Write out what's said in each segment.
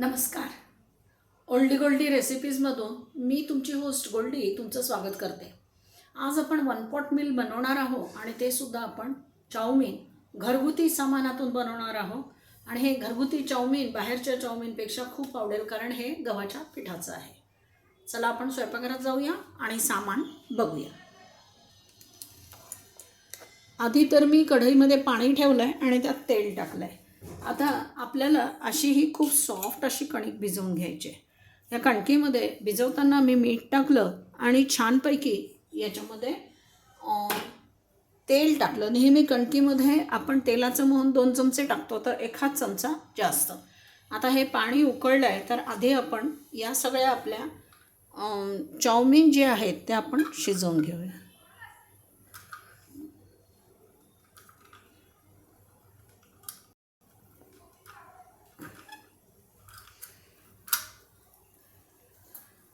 नमस्कार. ओल्डी गोल्डी रेसिपीजमधून मी तुमची होस्ट गोल्डी तुमचं स्वागत करते. आज आपण वन पॉट मिल बनवणार आहोत आणि ते सुद्धा आपण चाऊमिन घरगुती सामानातून बनवणार आहोत. आणि हे घरगुती चाऊमिन बाहेरच्या चाऊमिनपेक्षा खूप आवडेल कारण हे गव्हाच्या पिठाचं आहे. चला आपण स्वयंपाकघरात जाऊया आणि सामान बघूया. आधी तर मी कढईमध्ये पाणी ठेवलं आहे आणि त्यात तेल टाकलं आहे आता आपल्याला अशी ही खूप सॉफ्ट अशी कणिक भिजवून घ्यायची आहे. या कणकीमध्ये भिजवताना मी मीठ टाकलं आणि छानपैकी याच्यामध्ये तेल टाकलं. नेहमी कणकीमध्ये आपण तेलाचं म्हणून दोन चमचे टाकतो तर एखाद चमचा जास्त. आता हे पाणी उकळलं आहे तर आधी आपण या सगळ्या आपल्या चाऊमिन जे आहेत ते आपण शिजवून घेऊया.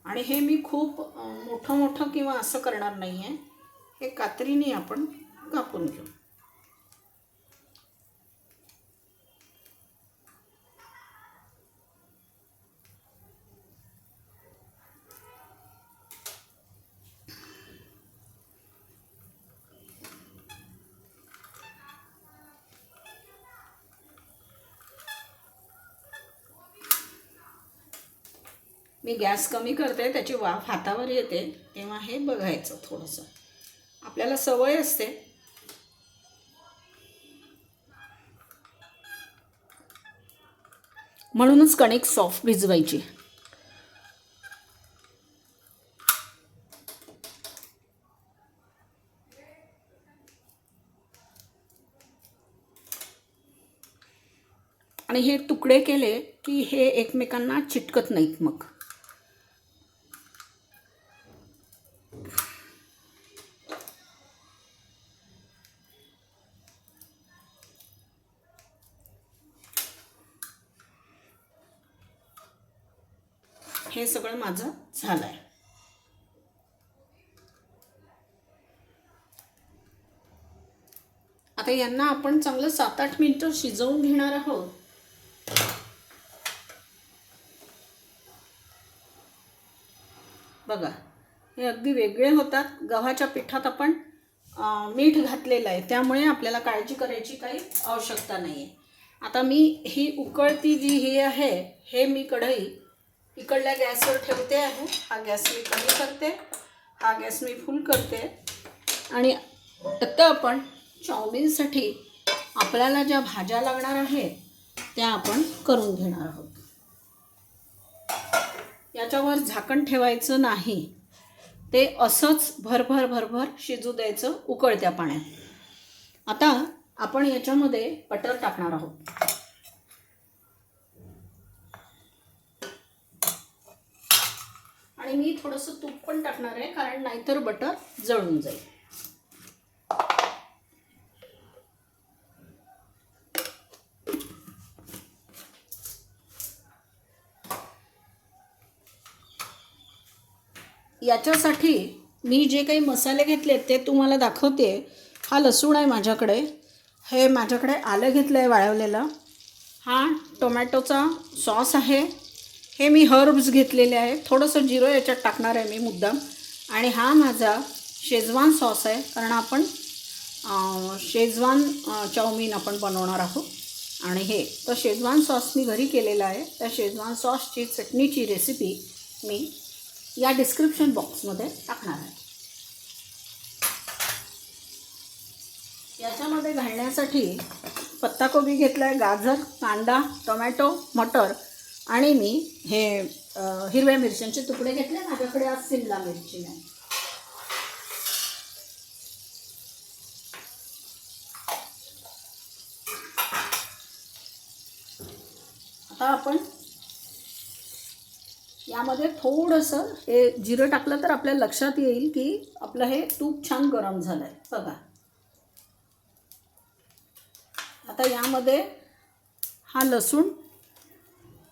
आणि हे मी खूप मोठं मोठं किंवा असं करणार नाही आहे हे कात्रीने आपण कापून घेऊ. मी गॅस कमी करते त्याची वाफ हातावर येते तेव्हा हे बघायचं थोडंसं. आपल्याला सवय असते. म्हणूनच कणिक सॉफ्ट भिजवायची. आणि हे तुकडे केले की हे एकमेकांना चिटकत नाहीत मग हे सगळं माझं झालं आहे आता यांना आपण चांगलं सात आठ मिनटं शिजवून घेणार आहोत. बघा हे अगदी वेगळे होतात. गव्हाच्या पिठात आपण मीठ घातलेलं आहे. त्यामुळे आपल्याला काळजी करायची काही आवश्यकता नाही आहे आता मी ही उकळती जी ही आहे हे मी कढई इकडल्या गॅसवर ठेवते आहे. हा गॅस मी कमी करते. हा गॅस मी फुल करते. आणि आता आपण चाऊमिनसाठी आपल्याला ज्या भाज्या लागणार आहेत त्या आपण करून घेणार आहोत. याच्यावर झाकण ठेवायचं नाही. ते असंच भरभर भरभर शिजू द्यायचं उकळत्या पाण्यात. आता आपण याच्यामध्ये बटर टाकणार आहोत. आणि मी थोडंसं तूप पण टाकणार आहे कारण नाहीतर बटर जळून जाईल. याच्यासाठी मी जे काही मसाले घेतले ते तुम्हाला दाखवते. हा लसूण आहे माझ्याकडे. हे माझ्याकडे आलं घेतलं आहे वाळवलेलं. हा टोमॅटोचा सॉस आहे. हे मी हर्ब्स घेतलेले आहे थोडंसं जिरं याच्यात टाकणार आहे मी मुद्दाम. आणि हा माझा शेजवान सॉस आहे. कारण आपण शेजवान चाऊमिन आपण बनवणार आहोत. आणि हे तर शेजवान सॉस मी घरी केलेला आहे. त्या शेजवान सॉसची चटणीची रेसिपी मी या डिस्क्रिप्शन बॉक्समध्ये टाकणार आहे. याच्यामध्ये घालण्यासाठी पत्ताकोबी घेतला आहे गाजर कांदा टोमॅटो मटर आणि मी हे हिरव्या मिरच्यांचे तुकडे घेतले माझ्याकडे आज सिमला मिरची नाही. आता आपण यामध्ये थोडंसं हे जिरं टाकलं तर आपल्या लक्षात येईल की आपलं हे तूप छान गरम झालं आहे बघा. आता यामध्ये हा लसूण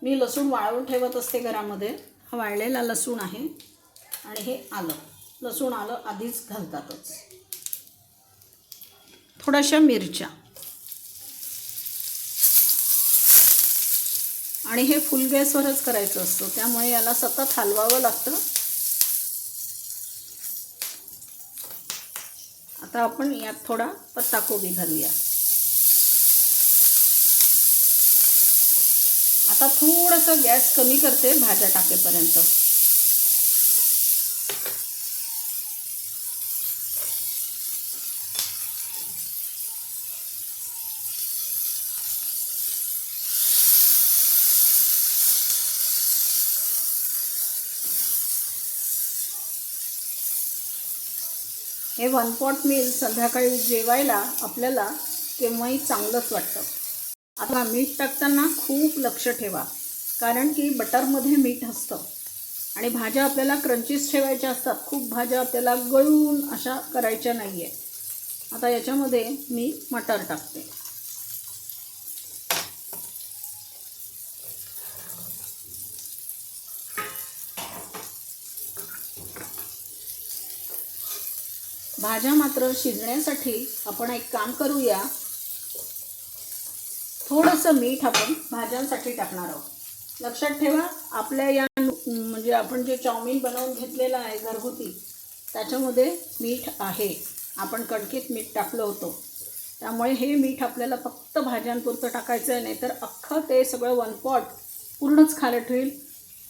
मी लसूण वाळवून ठेवत असते घरामध्ये. हा वाळलेला लसूण आहे. आणि हे आलं. लसूण आलं आधीच घालतातच. थोड्याशा मिरच्या. आणि हे फुल गॅसवरच करायचं असतं. त्यामुळे याला सतत हलवावं लागतं. आता आपण यात थोडा पत्ताकोबी घालूया. आता थोडंसं गॅस कमी करते भाज्या टाकेपर्यंत. हे वन पॉट मील संध्याकाळी जेवायला आपल्याला केव्हाही चांगलंच वाटतं. आता मीठ टाकताना खूप लक्ष ठेवा कारण की बटरमध्ये मीठ असतं. आणि भाज्या आपल्याला क्रंचीस ठेवायच्या असतात. खूप भाज्या आपल्याला गळून अशा करायच्या नाही आहेत आता याच्यामध्ये मी मटर टाकते. भाज्या मात्र शिजण्यासाठी आपण एक काम करूया. थोडंसं मीठ आपण भाज्यांसाठी टाकणार आहोत. लक्षात ठेवा आपल्या या म्हणजे आपण जे चाऊमिन बनवून घेतलेलं आहे घरगुती त्याच्यामध्ये मीठ आहे. आपण कणकीत मीठ टाकलं होतं. त्यामुळे हे मीठ आपल्याला फक्त भाज्यांपुरतं टाकायचं आहे नाही तर अख्खं ते सगळं वन पॉट पूर्णच खारट होईल.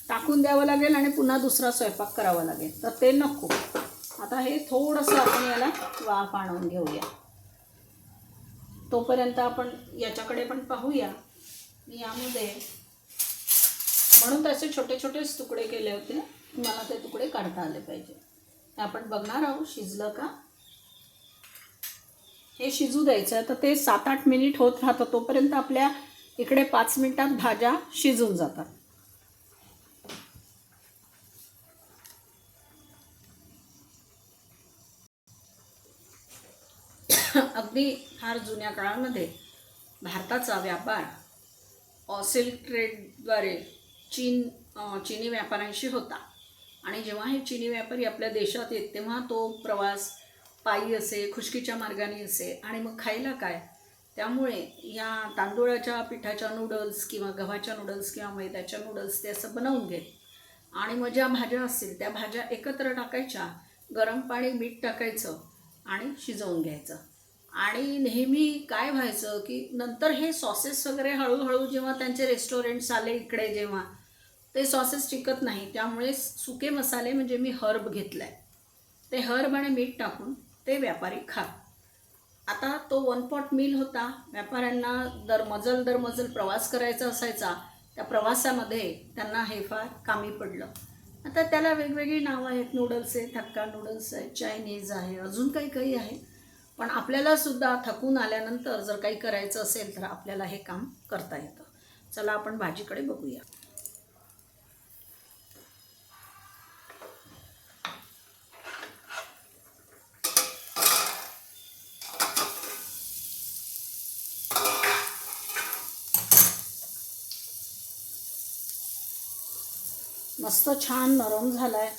टाकून द्यावं लागेल आणि पुन्हा दुसरा स्वयंपाक करावा लागेल. तर ते नको. आता हे थोडंसं आपण याला वाफ आणून घेऊया. तोपर्यंत आपण याच्याकडे पण पाहूया. मी यामध्ये म्हणून त्याचे छोटे छोटेच तुकडे केले होते मला ते तुकडे काढता आले पाहिजे. आपण बघणार आहोत शिजलं का? हे शिजू द्यायचं आहे तर ते सात आठ मिनिट होत राहतं तोपर्यंत आपल्या इकडे पाच मिनिटात भाज्या शिजून जातात. अगदी फार जुन्या काळामध्ये भारताचा व्यापार सिल्क ट्रेडद्वारे चीन चिनी व्यापाऱ्यांशी होता. आणि जेव्हा हे चिनी व्यापारी आपल्या देशात येत तेव्हा तो प्रवास पायी असे खुशकीच्या मार्गाने असे. आणि मग खायला काय? त्यामुळे या तांदूळाच्या पिठाच्या नूडल्स किंवा गव्हाच्या नूडल्स किंवा मैद्याच्या नूडल्स ते असं बनवून घेत. आणि मग ज्या भाज्या असतील त्या भाज्या एकत्र टाकायच्या. गरम पाणी मीठ टाकायचं आणि शिजवून घ्यायचं. आणि नेहमी काय व्हायचं की नंतर हे सॉसेस वगैरे हळूहळू जेव्हा त्यांचे रेस्टॉरंट्स आले इकडे जेव्हा ते सॉसेस टिकत नाही. त्यामुळे सुके मसाले म्हणजे मी हर्ब घेतला आहे ते हर्ब आणि मीठ टाकून ते व्यापारी खात आता तो वन पॉट मिल होता. व्यापाऱ्यांना दर मजल दर मजल प्रवास करायचा असायचा. त्या प्रवासामध्ये त्यांना हे फार कामी पडलं. आता त्याला वेगवेगळी नावं आहेत. नूडल्स आहेत थक्का नूडल्स आहेत चायनीज आहे अजून काही काही आहे. पण आपल्याला सुद्धा थकून आल्यानंतर जर काही करायचं असेल तर आपल्याला हे काम करता येतं. चला आपण भाजीकडे बघूया. मस्त छान नरम झाला आहे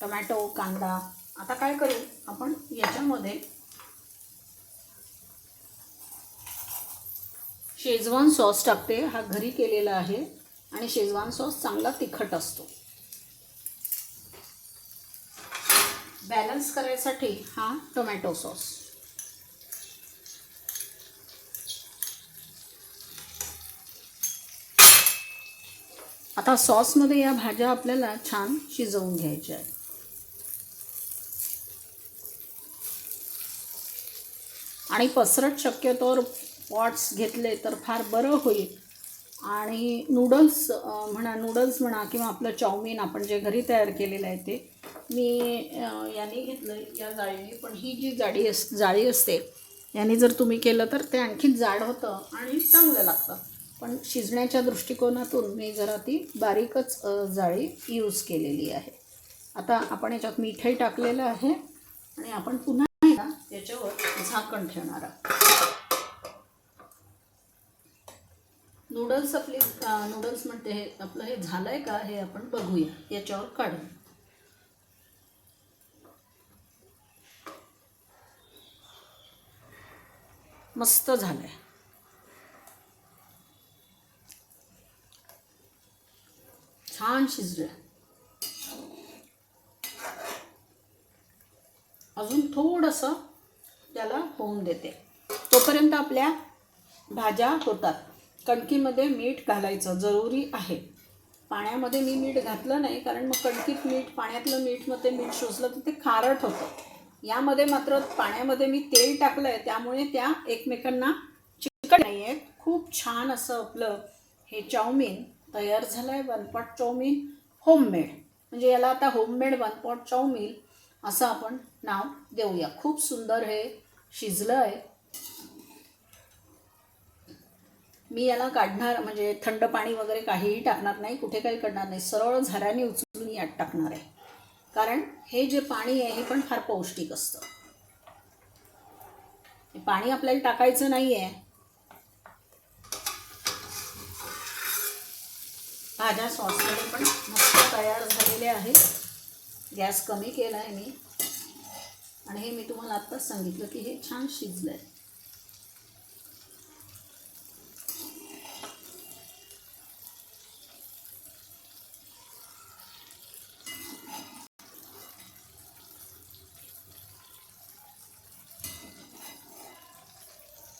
टमॅटो कांदा. आता काय करू? आपण याच्यामध्ये शेजवान सॉस टाकते. हा घरी केलेला आहे आणि शेजवान सॉस चांगला तिखट असतो. बॅलन्स करायसाठी हा टोमॅटो सॉस. आता सॉसमध्ये या भाज्या आपल्याला छान शिजवून घ्यायच्या आहेत. आणि पसरट शक्यतोवर पॉट्स घेतले तर फार बरं होईल. आणि नूडल्स म्हणा नूडल्स म्हणा किंवा आपलं चाऊमिन आपण जे घरी तयार केलेलं आहे ते मी याने घेतलं या जाळीने. पण ही जी जाडी अस जाळी असते याने जर तुम्ही केलं तर ते आणखीन जाड होतं आणि चांगलं लागतं. पण शिजण्याच्या दृष्टिकोनातून मी जरा ती बारीकच जाळी यूज केलेली आहे. आता आपण याच्यात मिठही टाकलेलं आहे आणि आपण पुन्हा एकदा याच्यावर झाकण ठेवणार आहोत. नूडल्स आपली नूडल्स म्हणते हे आपलं हे झालं आहे का हे आपण बघूया याच्यावर काढू मस्त झालं आहे छान शिजले अजून थोडंसं त्याला होऊन देते. तोपर्यंत आपल्या भाज्या होतात. कणकीमध्ये मीठ घालायचं जरुरी आहे. पाण्यामध्ये मी मीठ घातलं नाही कारण मग कणकीत मीठ पाण्यातलं मीठ मग ते मीठ शोषलं तर ते खारट होतं. यामध्ये मात्र पाण्यामध्ये मी तेल टाकलं आहे त्यामुळे त्या एकमेकांना चिकट नाही आहेत. खूप छान असं आपलं हे चाऊमिन तयार झालं आहे वनपॉट चाऊमिन होममेड. म्हणजे याला आता होममेड वनपॉट चाऊमिन असं आपण नाव देऊया. खूप सुंदर हे शिजलं आहे मी याला काढणार म्हणजे थंड पाणी वगैरे काहीही टाकणार नाही कुठे काही करणार नाही. सरळ झऱ्याने उचलून यात टाकणार आहे. कारण हे जे पाणी आहे हे पण फार पौष्टिक असतं. पाणी आपल्याला टाकायचं नाही आहे भाज्या सॉसमध्ये पण मस्त तयार झालेले आहे गॅस कमी केला आहे मी. आणि हे मी तुम्हाला आत्ताच सांगितलं की हे छान शिजलं आहे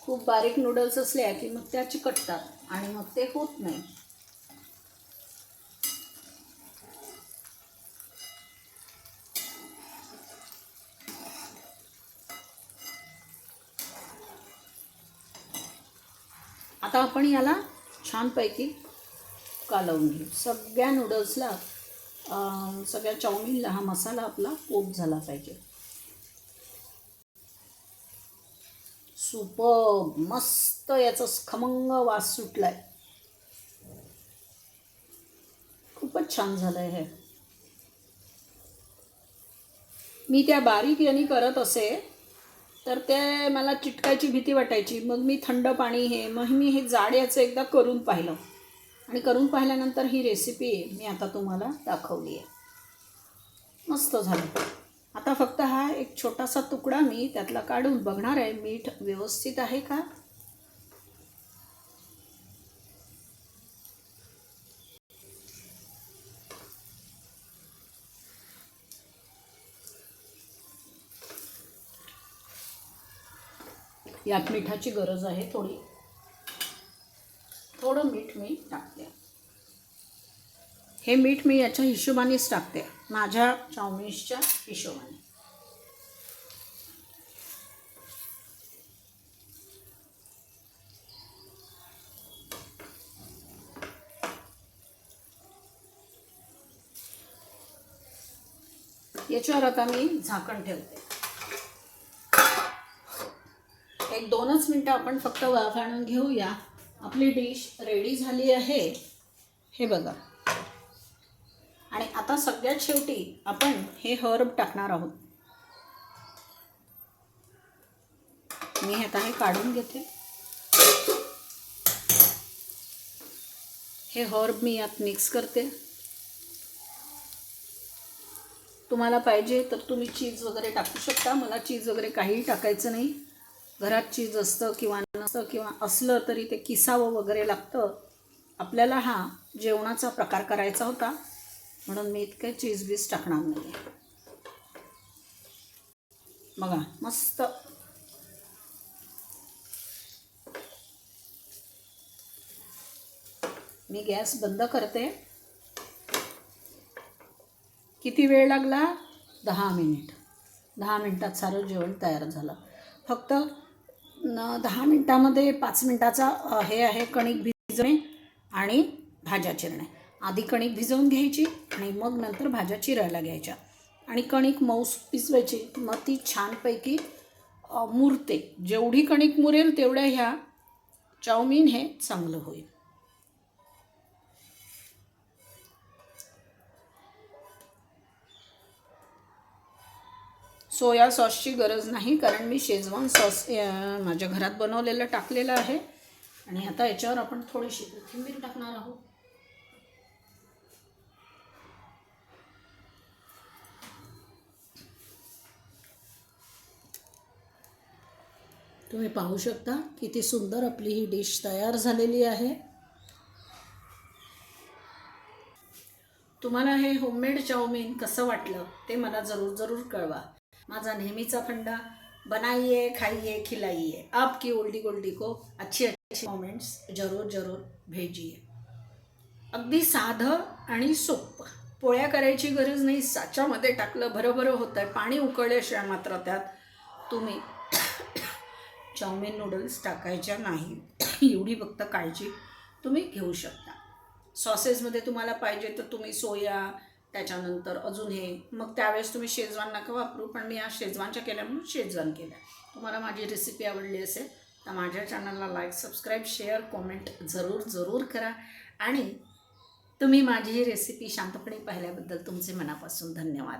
खूप बारीक नूडल्स असल्या की मग त्या चिकटतात आणि मग ते होत नाही. आता आपण याला छानपैकी कालवून घेऊ. सगळ्या नूडल्सला सगळ्या चाऊमिनला हा मसाला आपला कोट झाला पाहिजे. सुप मस्त याचा खमंग वास सुटलाय. खूपच छान झालंय हे. मी त्या बारीक यांनी करत असे तर ते मला चिटकायची भीती वाटायची. मग मी थंड पाणी हे मग मी हे जाड याचं एकदा करून पाहिलं. आणि करून पाहिल्यानंतर ही रेसिपी मी आता तुम्हाला दाखवली आहे मस्त झालं. आता फक्त हा एक छोटासा तुकडा मी त्यातला काढून बघणार आहे. मीठ व्यवस्थित आहे का? यात मिठाची गरज आहे थोडी. थोडं मीठ मी टाकते. हे मीठ मी याच्या हिशोबानेच टाकते. माझ्या चाऊमिन्सच्या हिशोबाने. याच्यावर आता मी झाकण ठेवते. एक दोनच मिनटं आपण फक्त वाफ आणून घेऊया. आपली डिश रेडी झाली आहे. हे बघा. आता सगळ्यात शेवटी आपण हे हर्ब टाकणार आहोत. मी आता हे काढून घेते. हे हर्ब मी यात मिक्स करते. तुम्हाला पाहिजे तर तुम्ही चीज वगैरे टाकू शकता. मला चीज वगैरे काहीही टाकायचं नाही. घरात चीज असतं किंवा नसतं किंवा असलं तरी ते किसावं वगैरे लागतं. आपल्याला हा जेवणाचा प्रकार करायचा होता. म्हणून मी इतके चीज बीज टाकणार नाही बघा मस्त. मी गॅस बंद करते. किती वेळ लागला? दहा मिनिट. दहा मिनटात सारं जेवण तयार झालं. फक्त न दहा मिनटामध्ये पाच मिनटाचा हे आहे कणिक भिजणे आणि भाज्या चिरणे. आधी कणिक भिजवून घ्यायची आणि मग नंतर भाज्या चिरायला घ्यायच्या. आणि कणिक मऊस पिसवायची. मग ती छानपैकी मुरते. जेवढी कणिक मुरेल तेवढ्या ह्या चाऊमिन हे चांगलं होईल. सोया सॉसची गरज नाही कारण मी शेजवान सॉस माझ्या घरात बनवलेलं टाकलेलं आहे. आणि आता याच्यावर आपण थोडीशी कोथिंबीर टाकणार आहोत. तुम्ही पाहू शकता किती सुंदर आपली ही डिश तयार झालेली आहे. तुम्हाला हे होममेड चाऊमिन कसं वाटलं ते मला जरूर जरूर कळवा. माझा नेहमीचा फंडा बनाइए खाइए खिलाइए आपकी ओल्डी गोल्डी को अच्छी अच्छी मोमेंट्स जरूर जरूर भेजिए अगदी साधं आणि सोपं पोळ्या करायची गरज नाही साच्यामध्ये टाकलं भरभरं होतं आहे पाणी उकळल्याशिवाय मात्र त्यात तुम्ही चाऊमिन नूडल्स टाकायच्या नाही एवढी फक्त काळजी तुम्ही घेऊ शकता. सॉसेसमध्ये तुम्हाला पाहिजे तर तुम्ही सोया त्याच्यानंतर अजून हे. मग त्यावेळेस तुम्ही शेजवान नका वापरू पण मी आज शेजवानच्या केल्या म्हणून शेजवान केल्या. तुम्हाला माझी रेसिपी आवडली असेल तर माझ्या चॅनलला लाईक सबस्क्राईब शेअर कॉमेंट जरूर जरूर करा. आणि तुम्ही माझी ही रेसिपी शांतपणे पाहिल्याबद्दल तुमचे मनापासून धन्यवाद.